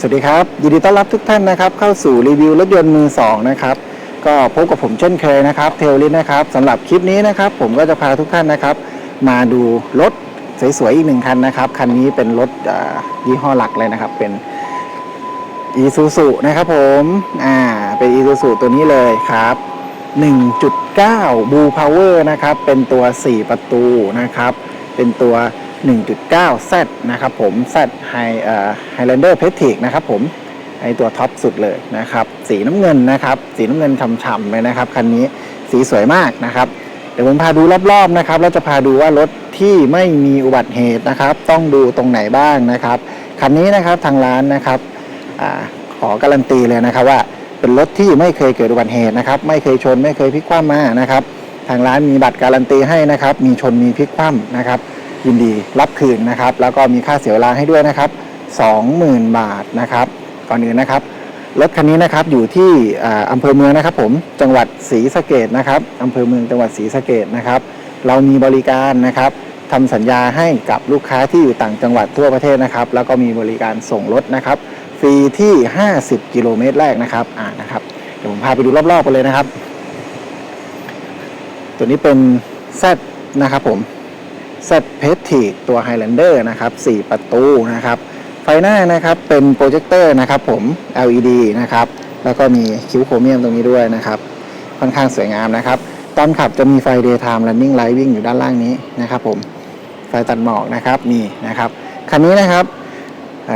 สวัสดีครับ ยินดีต้อนรับทุกท่านนะครับ เข้าสู่รีวิวรถยนต์มือสองนะครับ ก็พบกับผมเช่นเคยนะครับ เทลลินนะครับสำหรับคลิปนี้นะครับ ผมก็จะพาทุกท่านนะครับ มาดูรถสวยๆอีกหนึ่งคันนะครับ คันนี้เป็นรถยี่ห้อหลักเลยนะครับ เป็นอีซูซูนะครับผมอ่าเป็นอีซูซูตัวนี้เลยครับ 1.9 Blue Power นะครับ เป็นตัว 4 ประตูนะครับ เป็นตัว 1.9 Z นะครับผม Z High เอ่อ Highlander p e t i c นะครับผมไอตัวท็อปสุดเลยนะครับ สีน้ำเงินนะครับ สีน้ำเงินฉ่ำๆเลยนะครับคันนี้สีสวยมากนะครับ เดี๋ยวผมพาดูรอบๆนะครับแล้วจะพาดูว่ารถที่ไม่มีอุบัติเหตุนะครับ ต้องดูตรงไหนบ้างนะครับคันนี้นะครับทางร้านนะครับอขอการันตีเลยนะครับว่าเป็นรถที่ไม่เคยเกิดอุบัติเหตุนะครับ ไม่เคยชนไม่เคยพลิกคว่ำมานะครับ ทางร้านมีบัตรการันตีให้นะครับ มีชนมีพลิกคว่ำนะครับ ยินดีรับคืนนะครับ แล้วก็มีค่าเสียเวลาให้ด้วยนะครับ 20,000 บาทนะครับก่อนอื่นนะครับรถคันนี้นะครับอยู่ที่อ่าอำเภอเมืองนะครับ ผมจังหวัดศรีสะเกดนะครับอำเภอเมืองจังหวัดศรีสะเกดนะครับ เรามีบริการนะครับทำสัญญาให้กับลูกค้าที่อยู่ต่างจังหวัดทั่วประเทศนะครับ แล้วก็มีบริการส่งรถนะครับ ฟรีที่ 50 กิโลเมตรแรกนะครับอ่านะครับเดี๋ยวผมพาไปดูรอบๆกันเลยนะครับ ตัวนี้เป็น Z นะครับผม Z p e t i ตัว Highlander นะครับ 4 ประตูนะครับ ไฟหน้านะครับเป็นโปรเจคเตอร์นะครับผม LED นะครับ แล้วก็มีคิ้วโครเมียมตรงนี้ด้วยนะครับ ค่อนข้างสวยงามนะครับ ตอนขับจะมีไฟ daytime running light วิ่งอยู่ด้านล่างนี้นะครับผม ไฟตัดหมอกนะครับนี่นะครับ คันนี้นะครับ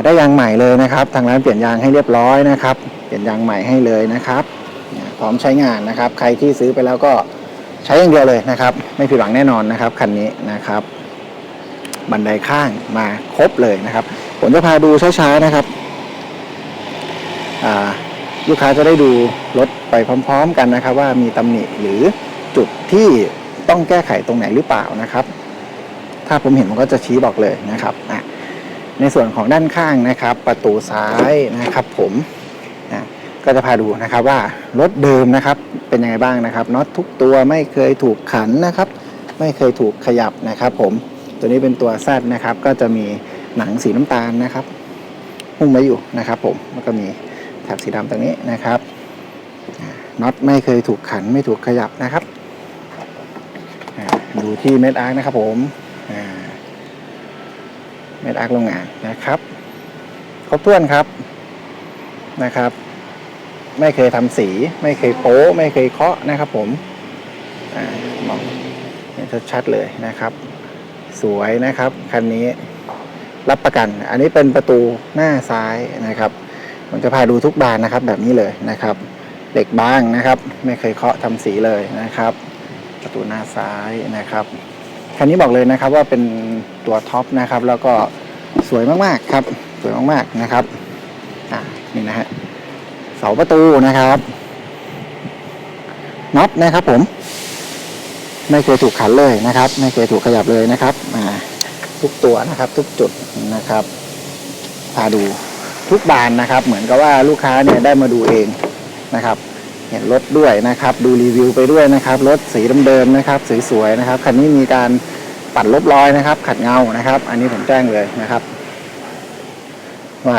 ได้ยางใหม่เลยนะครับ ทางร้านเปลี่ยนยางให้เรียบร้อยนะครับ เปลี่ยนยางใหม่ให้เลยนะครับพร้อมใช้งานนะครับ ใครที่ซื้อไปแล้วก็ใช้อย่างเดียวเลยนะครับ ไม่ผิดหวังแน่นอนนะครับคันนี้นะครับ บันไดข้างมาครบเลยนะครับ ผมจะพาดูช้าๆนะครับลูกค้าจะได้ดูรถไปพร้อม ๆ กันนะครับ ว่ามีตำหนิหรือจุดที่ต้องแก้ไขตรงไหนหรือเปล่านะครับ ถ้าผมเห็นผมก็จะชี้บอกเลยนะครับในส่วนของด้านข้างนะครับ ประตูซ้ายนะครับ ผมอะก็จะพาดูนะครับว่ารถเดิมนะครับเป็นยังไงบ้างนะครับน็อตทุกตัวไม่เคยถูกขันนะครับ ไม่เคยถูกขยับนะครับ ผม ตัวนี้เป็นตัวแซดนะครับ ก็จะมีหนังสีน้ำตาลนะครับหุ้มไว้อยู่นะครับ ผมแล้วก็มีแถบสีดำตรงนี้นะครับน็อตไม่เคยถูกขันไม่ถูกขยับนะครับดูที่เม็ดอาร์คนะครับผมเม็ดอาร์คโรงงานนะครับครบถ้วนครับนะครับ ไม่เคยทำสี ไม่เคยโป๊ไม่เคยเคาะนะครับ ผมอามองเห็นชัดๆเลยนะครับ สวยนะครับ คันนี้รับประกัน อันนี้เป็นประตูหน้าซ้ายนะครับ ผมจะพาดูทุกบานนะครับแบบนี้เลยนะครับเหล็กบ้างนะครับ ไม่เคยเคาะทำสีเลยนะครับ ประตูหน้าซ้ายนะครับคันนี้บอกเลยนะครับว่าเป็นตัวท็อปนะครับ แล้วก็สวยมากๆครับ สวยมากๆนะครับอ่านี่นะฮะเสาประตูนะครับน็อตนะครับผม ไม่เคยถูกขันเลยนะครับ ไม่เคยถูกขยับเลยนะครับอ่าทุกตัวนะครับ ทุกจุดนะครับพาดูทุกบานนะครับ เหมือนกับว่าลูกค้าเนี่ยได้มาดูเองนะครับ เห็นรถด้วยนะครับ ดูรีวิวไปด้วยนะครับรถสีเดิมๆนะครับสวยๆนะครับคันนี้มีการปัดลบรอยนะครับ ขัดเงานะครับ อันนี้ผมแจ้งเลยนะครับ ว่า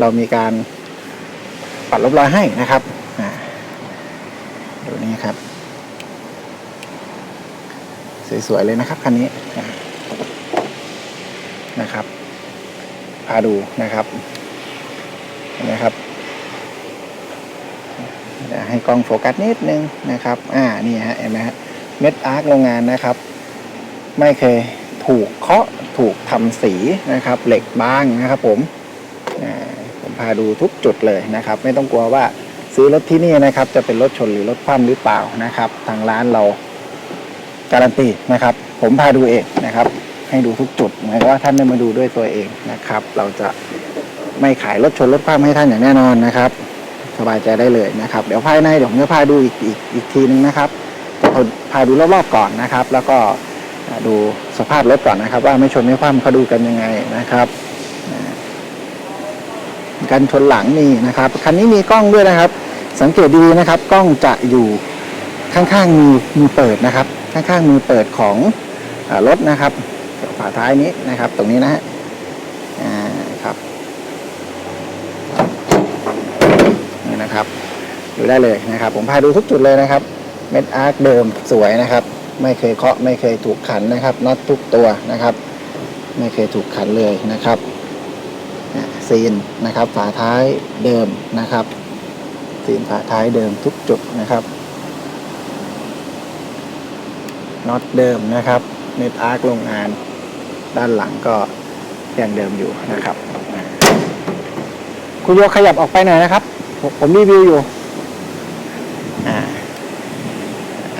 เรามีการปัดลบรอยให้นะครับดูนี่ครับ สวยๆเลยนะครับคันนี้นะครับ พาดูนะครับนไหมครับให้กล้องโฟกัสนิดนึงนะครับ อ่านี่ฮะเห็นไหมฮะเม็ดอาร์คโรงงานนะครับ ไม่เคยถูกเคาะถูกทำสีนะครับ เหล็กบ้างนะครับ ผมผมพาดูทุกจุดเลยนะครับ ไม่ต้องกลัวว่าซื้อรถที่นี่นะครับ จะเป็นรถชนหรือรถคว่ำหรือเปล่านะครับ ทางร้านเรา การันตีนะครับ ผมพาดูเองนะครับ ให้ดูทุกจุดหมายว่าท่านได้มาดูด้วยตัวเองนะครับ เราจะไม่ขายรถชนรถคว่ำให้ท่านอย่างแน่นอนนะครับ สบายใจได้เลยนะครับ เดี๋ยวภายในเดี๋ยวผมจะพาดูอีกอีกอีกทีนึงนะครับจะพาพาดูรอบๆก่อนนะครับ แล้วก็ดูสภาพรถก่อนนะครับ ว่าไม่ชนไม่คว่ำเขาดูกันยังไงนะครับอ่ากันชนหลังนี่นะครับคันนี้มีกล้องด้วยนะครับ สังเกตดีนะครับ กล้องจะอยู่ข้างๆมีมือเปิดนะครับ ข้างๆมือเปิดของรถนะครับฝาท้ายนี้นะครับ ตรงนี้นะฮะครับนี่นะครับอยู่ได้เลยนะครับ ผมพาดูทุกจุดเลยนะครับ เม็ดอาร์คเดิมสวยนะครับ ไม่เคยเคาะไม่เคยถูกขันนะครับน็อตทุกตัวนะครับ ไม่เคยถูกขันเลยนะครับซีนนะครับ ฝาท้ายเดิมนะครับซีนฝาท้ายเดิมทุกจุดนะครับ น็อตเดิมนะครับเม็ดอาร์คโรงงาน ด้านหลังก็ยังเดิมอยู่นะครับคุณโยขยับออกไปหน่อยนะครับ ผมมรีวิวอยู่อ่า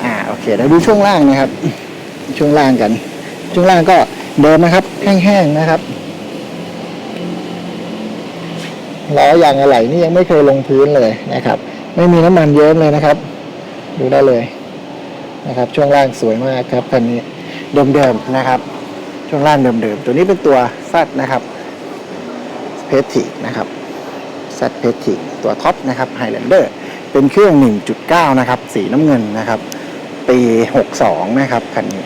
อ่าโอเคเดี๋ยวดูช่วงล่างนะครับ ช่วงล่างกัน ช่วงล่างก็เดิมนะครับ แห้งๆนะครับล้อยางอะไหล่นี่ยังไม่เคยลงพื้นเลยนะครับ ไม่มีน้ำมันเยิ้มเลยนะครับ ดูได้เลย นะครับ ช่วงล่างสวยมากครับคันนี้เดิมๆนะครับ ช่วงล่างเดิมๆตัวนี้เป็นตัวซัดนะครับเพทิกนะครับซัดเพทิกตัวท็อปนะครับไฮแลนเดอร์เป็นเครื่อง 1.9 นะครับ สีน้ำเงินนะครับ ปี 62 นะครับคันนี้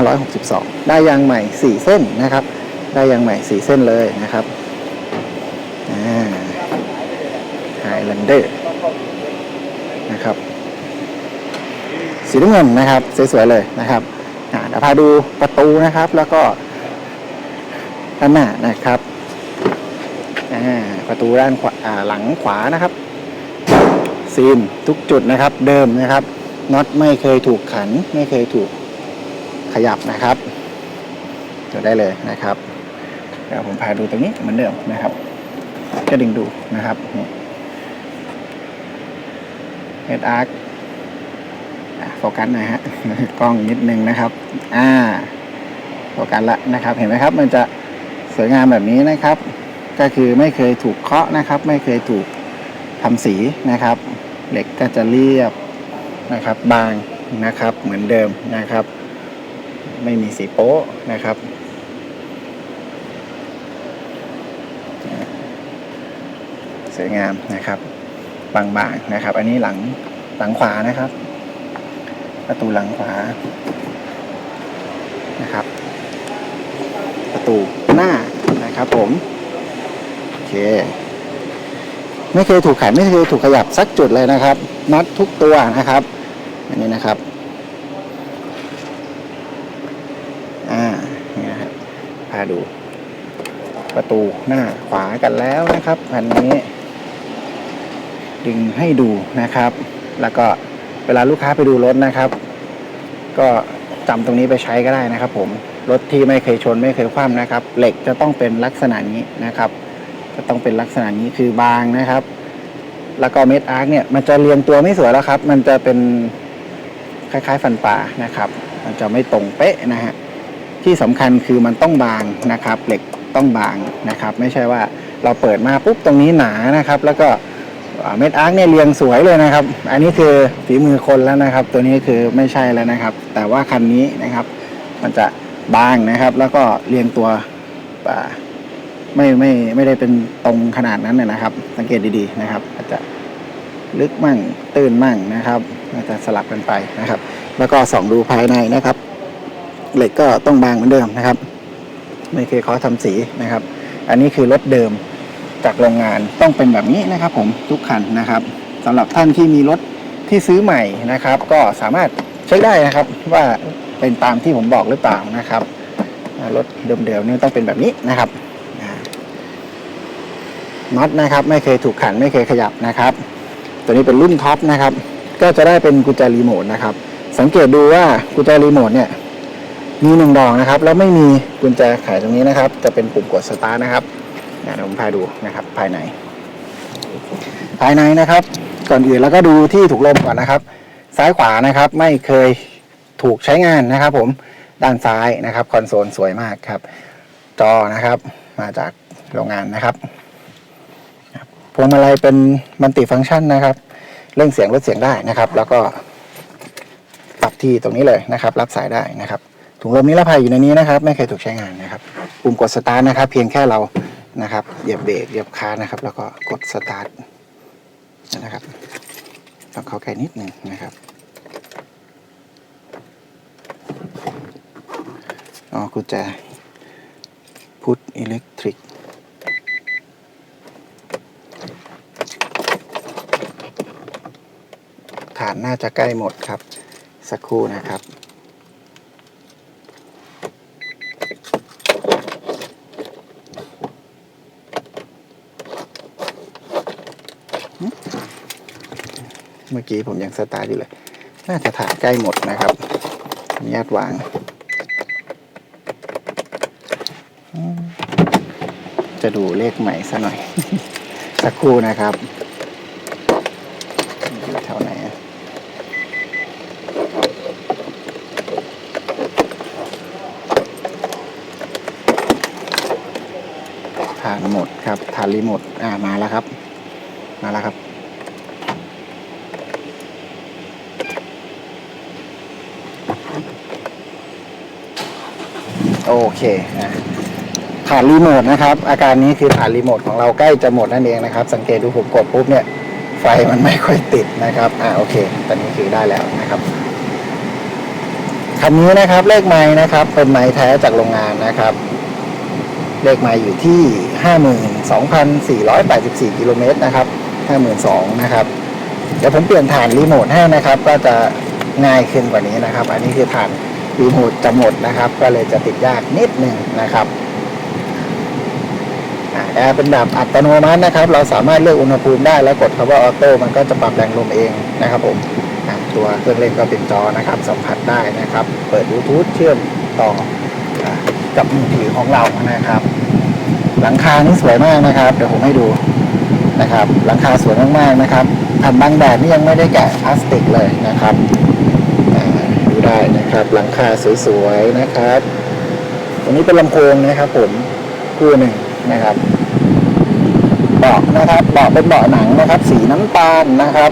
2562 ได้ยางใหม่ 4 เส้นนะครับ ได้ยางใหม่ 4 เส้นเลยนะครับไฮแลนเดอร์นะครับ สีน้ำเงินนะครับ สวยๆเลยนะครับเดี๋ยวพาดูประตูนะครับ แล้วก็ด้านหน้านะครับประตูด้านาหลังขวานะครับ ซีนทุกจุดนะครับ เดิมนะครับน็อตไม่เคยถูกขัน ไม่เคยถูกขยับนะครับดูได้เลยนะครับเดี๋ยวผมพาดูตรงนี้เหมือนเดิมนะครับก็ดึงดูนะครับเอสอาร์ ฟกัสหน่อยฮะกล้องนิดนึงนะครับ อ่าโฟกัสละนะครับ เห็นไหมครับ มันจะสวยงามแบบนี้นะครับ ก็คือไม่เคยถูกเคาะนะครับ ไม่เคยถูกทำสีนะครับ เหล็กก็จะเรียบนะครับ บางนะครับ เหมือนเดิมนะครับ ไม่มีสีโป๊ะนะครับสวยงามนะครับ บางๆนะครับ อันนี้หลังหลังขวานะครับ ประตูหลังขวานะครับ ประตูหน้านะครับผมโอเคไม่เคยถูกขันไม่เคยถูกขยับสักจุดเลยนะครับน็อตทุกตัวนะครับ อันนี้นะครับอ่านี่นะครับพาดูประตูหน้าขวากันแล้วนะครับ อันนี้ ดึงให้ดูนะครับ แล้วก็ เวลาลูกค้าไปดูรถนะครับ ก็จำตรงนี้ไปใช้ก็ได้นะครับ ผมรถที่ไม่เคยชนไม่เคยคว่ำนะครับ เหล็กจะต้องเป็นลักษณะนี้นะครับ จะต้องเป็นลักษณะนี้คือบางนะครับ แล้วก็เม็ดอาร์คเนี่ยมันจะเรียงตัวไม่สวยแล้วครับ มันจะเป็นคล้ายๆฟันปลานะครับ มันจะไม่ตรงเป๊ะนะฮะที่สำคัญคือมันต้องบางนะครับ เหล็กต้องบางนะครับ ไม่ใช่ว่าเราเปิดมาปุ๊บตรงนี้หนานะครับ แล้วก็ เม็ดอาร์คเนี่ยเรียงสวยเลยนะครับ อันนี้คือฝีมือคนแล้วนะครับ ตัวนี้คือไม่ใช่แล้วนะครับ แต่ว่าคันนี้นะครับ มันจะบางนะครับ แล้วก็เรียงตัวไม่ไม่ไม่ได้เป็นตรงขนาดนั้นนะนะครับ สังเกตดีๆนะครับ อาจจะลึกมั่งตื้นมั่งนะครับอาจจะสลับกันไปนะครับ แล้วก็ส่องดูภายในนะครับ เหล็กก็ต้องบางเหมือนเดิมนะครับ ไม่เคยเคาะทำสีนะครับ อันนี้คือรถเดิม จากโรงงานต้องเป็นแบบนี้นะครับผมทุกคันนะครับสำหรับท่านที่มีรถที่ซื้อใหม่นะครับ ก็สามารถเช็คได้นะครับว่าเป็นตามที่ผมบอกหรือเปล่านะครับรถเดิมๆนี่ต้องเป็นแบบนี้นะครับน็อตนะครับ ไม่เคยถูกขันไม่เคยขยับนะครับ ตัวนี้เป็นรุ่นท็อปนะครับ ก็จะได้เป็นกุญแจรีโมทนะครับ สังเกตดูว่ากุญแจรีโมทเนี่ยมีหนึ่งดอกนะครับ แล้วไม่มีกุญแจไขตรงนี้นะครับ จะเป็นปุ่มกดสตาร์ทนะครับ เดี๋ยวผมพาดูนะครับภายใน ภายในนะครับ ก่อนอื่นแล้วก็ดูที่ถูกลมก่อนนะครับ ซ้ายขวานะครับไม่เคยถูกใช้งานนะครับ ผมด้านซ้ายนะครับคอนโซลสวยมากครับ จอนะครับ มาจากโรงงานนะครับพวงมาลัยเป็นมัลติฟังก์ชันนะครับเร่งเสียงลดเสียงได้นะครับ แล้วก็ปรับที่ตรงนี้เลยนะครับ รับสายได้นะครับถุงลมนิรภัยอยู่ในนี้นะครับ ไม่เคยถูกใช้งานนะครับปุ่มกดสตาร์ทนะครับ เพียงแค่เรา นะครับเหยียบเบรกเหยียบคลันนะครับ แล้วก็กดสตาร์ทนะครับต้องเข้าใกล้นิดหนึ่งนะครับอ๋อกุญแจพุทอิเล็กทริกฐานน่าจะใกล้หมดครับ สักครู่นะครับ เมื่อกี้ผมยังสตาร์ทอยู่เลย น่าจะถ่านใกล้หมดนะครับอนุญาตวางจะดูเลขใหม่ซะหน่อย สักครู่นะครับอยู่แถวไหนอะฐานหมดครับฐานรีโมทอ่ามาแล้วครับ มาแล้วครับ โอเคอะฐานรีโมทนะครับ อาการนี้คือฐานรีโมทของเราใกล้จะหมดนั่นเองนะครับ สังเกตดูผมกดปุ๊บเนี่ย ไฟมันไม่ค่อยติดนะครับ อ่าโอเค ตอนนี้คือได้แล้วนะครับคันนี้นะครับเลขไม้นะครับ เป็นไม้แท้จากโรงงานนะครับ เลขไม้อยู่ที่ 52,484กิโลเมตรนะครับ52,000นะครับเดี๋ยวผมเปลี่ยนฐานรีโมทให้นะครับ ก็จะง่ายขึ้นกว่านี้นะครับ อันนี้คือฐาน รีโมทจะหมดนะครับ ก็เลยจะติดยากนิดหนึ่งนะครับแอร์เป็นแบบอัตโนมัตินะครับ เราสามารถเลือกอุณหภูมิได้แล้วกดคำว่าออโต้มันก็จะปรับแรงลมเองนะครับผมตัวเครื่องเล่นก็เป็นจอนะครับ สัมผัสได้นะครับ เปิดบลูทูธเชื่อมต่อกับมือถือของเรานะครับ หลังคานี่สวยมากนะครับ เดี๋ยวผมให้ดูนะครับ หลังคาสวยมากๆนะครับแผ่นบังแดดนี่ยังไม่ได้แกะพลาสติกเลยนะครับ ได้นะครับ หลังคาสวยๆนะครับอันนี้เป็นลำโพงนะครับ ผมคู่หนึ่งนะครับเบาะนะครับเบาะเป็นเบาะหนังนะครับ สีน้ำตาลนะครับ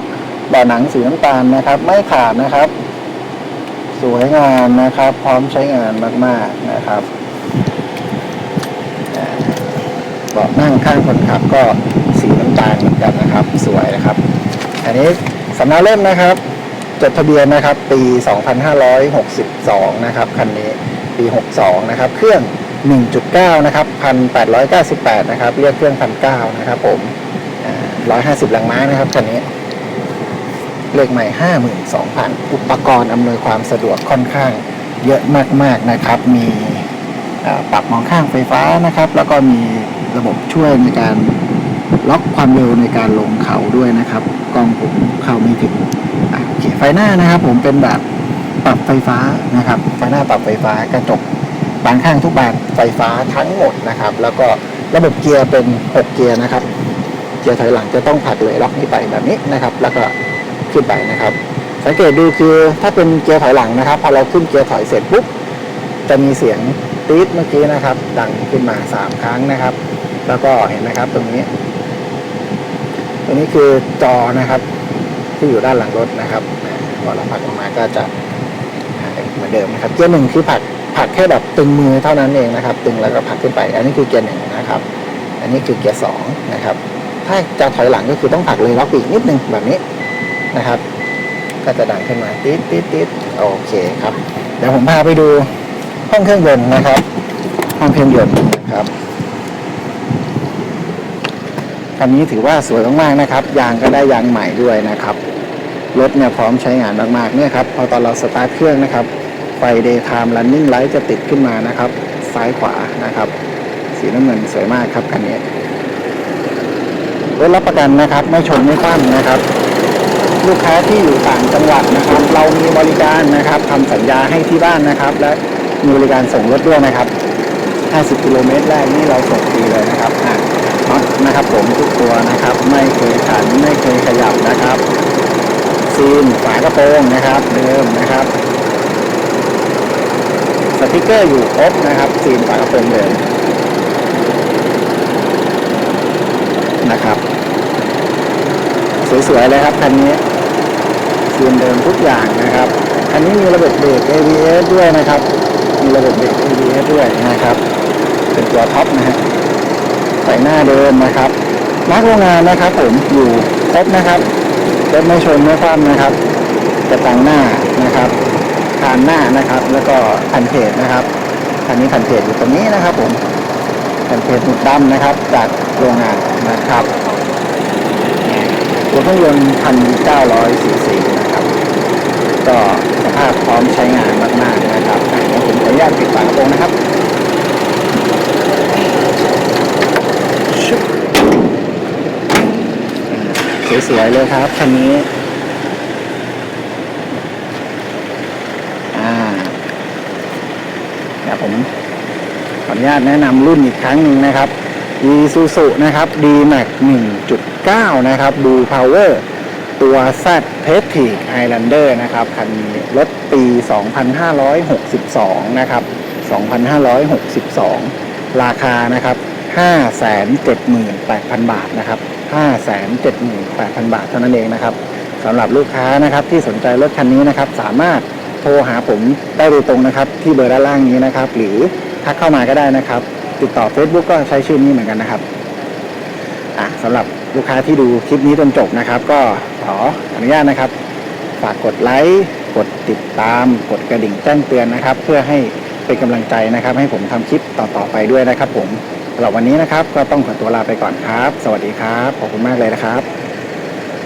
เบาะหนังสีน้ำตาลนะครับ ไม่ขาดนะครับ สวยงามนะครับ พร้อมใช้งานมากๆนะครับเบาะนั่งข้างคนขับก็สีน้ำตาลเหมือนกันนะครับ สวยนะครับ อันนี้สำเนาเล่มนะครับ จดทะเบียนนะครับ ปี 2562 นะครับ คันนี้ปี 62 นะครับ เครื่อง 1.9 นะครับ 1,898 นะครับ เรียกเครื่อง 1,900 นะครับผมอ่า150แรงม้านะครับ คันนี้ เลขใหม่ 52,000 อุปกรณ์อำนวยความสะดวกค่อนข้างเยอะมาก ๆ นะครับ มีปรับมองข้างไฟฟ้านะครับ แล้วก็มีระบบช่วยในการล็อกความเร็วในการลงเขาด้วยนะครับ กล้องผมเข้าไม่ถึง ฟหน้านะครับ ผมเป็นแบบปรับไฟฟ้านะครับ ไฟหน้าปรับไฟฟ้ากระจกบานข้างทุกบานไฟฟ้าทั้งหมดนะครับ แล้วก็ระบบเกียร์เป็น 6 เกียร์นะครับ เกียร์ถอยหลังจะต้องผลักเลยล็อกนี้ไปแบบนี้นะครับ แล้วก็ขึ้นไปนะครับ สังเกตดูคือถ้าเป็นเกียร์ถอยหลังนะครับ พอเราขึ้นเกียร์ถอยเสร็จปุ๊บจะมีเสียงตี๊ดเมื่อกี้นะครับ ดังขึ้นมาสามครั้งนะครับ แล้วก็เห็นไหมครับตรงนี้ ตรงนี้คือจอนะครับ ที่อยู่ด้านหลังรถนะครับ พอเราผักออกมาก็จะเหมือนเดิมนะครับ เกียร์หนึ่งคือผักผักแค่แบบตึงมือเท่านั้นเองนะครับ ตึงแล้วก็ผักขึ้นไป อันนี้คือเกียร์หนึ่งนะครับ อันนี้คือเกียร์สองนะครับ ถ้าจะถอยหลังก็คือต้องผักเลยล็อกปีกนิดนึงแบบนี้นะครับ ก็จะดังขึ้นมาติดติดติดโอเคครับ เดี๋ยวผมพาไปดูห้องเครื่องยนต์นะครับ ห้องเครื่องยนต์นะครับคันนี้ถือว่าสวยมากๆนะครับ ยางก็ได้ยางใหม่ด้วยนะครับ รถเนี่ยพร้อมใช้งานมากๆเนี่ยครับพอตอนเราสตาร์ทเครื่องนะครับ ไฟ daytime running light จะติดขึ้นมานะครับ ซ้ายขวานะครับ สีน้ำเงินสวยมากครับคันนี้รถรับประกันนะครับ ไม่ชนไม่คว่ำนะครับ ลูกค้าที่อยู่ต่างจังหวัดนะครับ เรามีบริการนะครับทำสัญญาให้ที่บ้านนะครับ และมีบริการส่งรถด้วยนะครับ 50 กิโลเมตรแรกนี่เราส่งฟรีเลยนะครับอะน็อตนะครับผมทุกตัวนะครับ ไม่เคยขันไม่เคยขยับนะครับ ซีนฝากระโปรงนะครับ เดิมนะครับ สติกเกอร์อยู่ครบนะครับซีนฝากระโปรงเดิมนะครับ สวยๆเลยครับคันนี้ซีนเดิมทุกอย่างนะครับอันนี้มีระบบเบรก ABS ด้วยนะครับ มีระบบเบรก ABS ด้วยนะครับ เป็นตัวท็อปนะฮะใส่หน้าเดิมนะครับมาร์กโรงงานนะครับ ผมอยู่ครบนะครับ รถไม่ชนไม่คว่ำนะครับกระจังหน้านะครับคานหน้านะครับ แล้วก็พันเพจนะครับคันนี้พันเพจอยู่ตรงนี้นะครับ ผมพันเพจหมุดดำนะครับ จากโรงงานนะครับตัวเครื่องยนต์1,900ซีซีนะครับก็สภาพพร้อมใช้งานมากๆนะครับอะเดี๋ยวผมขออนุญาตปิดฝากระโปรงนะครับชึบ สวยๆเลยครับคันนี้อ่าเดี๋ยวผมขออนุญาตแนะนำรุ่นอีกครั้งหนึ่งนะครับ Isuzu นะครับ D-Max 1.9 นะครับ Blue Power ตัว Z p e t i c Highlander นะครับ คันนี้รถปี 2562 นะครับ 2562 ราคานะครับ 578,000 บาทนะครับ 578,000 บาทเท่านั้นเองนะครับสำหรับลูกค้านะครับที่สนใจรถคันนี้นะครับ สามารถโทรหาผมได้โดยตรงนะครับ ที่เบอร์ด้านล่างนี้นะครับ หรือทักเข้ามาก็ได้นะครับ ติดต่อ Facebook ก็ใช้ชื่อนี้เหมือนกันนะครับอะสำหรับลูกค้าที่ดูคลิปนี้จนจบนะครับ ก็ขออนุญาตนะครับฝากกดไลค์กดติดตาม กดกระดิ่งแจ้งเตือนนะครับ เพื่อให้เป็นกำลังใจนะครับ ให้ผมทำคลิปต่อๆไปด้วยนะครับผม สำหรับวันนี้นะครับ ก็ต้องขอตัวลาไปก่อนครับ สวัสดีครับ ขอบคุณมากเลยนะครับ